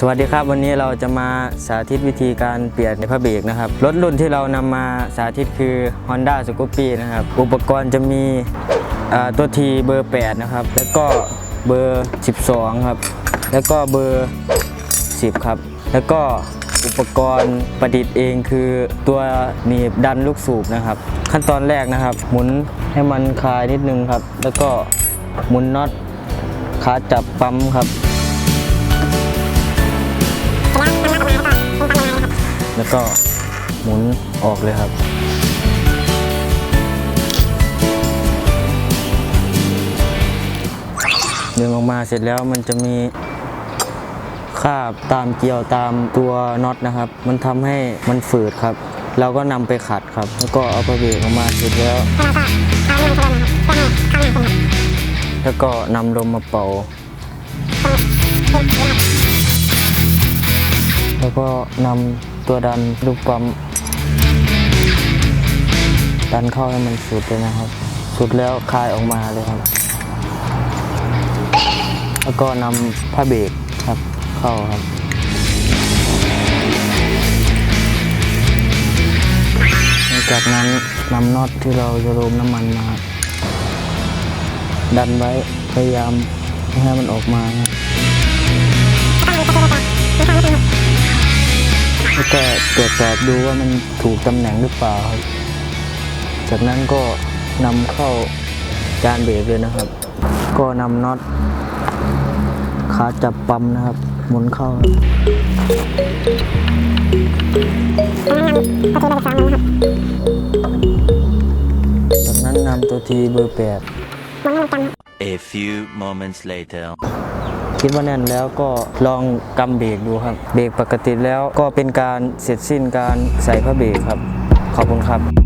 สวัสดีครับวันนี้เราจะมาสาธิตวิธีการเปลี่ยนในพระเบรกนะครับรถรุ่นที่เรานำมาสาธิตคือ Honda s c o o p y นะครับอุปกรณ์จะมีตัวทีเบอร์ 8 นะครับ แล้วก็เบอร์ 12 ครับ แล้วก็เบอร์ 10 ครับ แล้วก็อุปกรณ์ประดิษฐ์เองคือตัวหนีบดันลูกสูบนะครับ ขั้นตอนแรกนะครับ หมุนให้มันคลายนิดนึงครับ แล้วก็หมุนน็อตขาจับปั๊มครับ แล้วก็หมุนออกเลยครับดึงออกมาเสร็จแล้วมันจะมีคาบตามเกลียวตามตัวน็อตนะครับ มันทำให้มันฝืดครับ เราก็นำไปขัดครับ แล้วก็เอาไปเบรกออกมาเสร็จแล้ว แล้วก็นำลมมาเป่า แล้วก็นำ ตัวดันลูกปั๊มดันเข้าให้มันสุดเลยนะครับ สุดแล้วคลายออกมาเลยครับ แล้วก็นำผ้าเบรกครับเข้าครับจากนั้นนำน็อตที่เราจะรมน้ำมันมา ดันไว้พยายามไม่ให้มันออกมาครับ แล้วก็ตรวจสอบดูว่ามันถูกตำแหน่งหรือเปล่าครับ จากนั้นก็นำเข้าจานเบรกเลยนะครับ ก็นำน็อตขาจับปั๊มนะครับหมุนเข้าจากนั้นนำตัวทีเบอร์แปด A few moments later. คิดว่าแน่นแล้วก็ลองกำเบรกดูครับ เบรกปกติแล้วก็เป็นการเสร็จสิ้นการใส่ผ้าเบรกครับ ขอบคุณครับ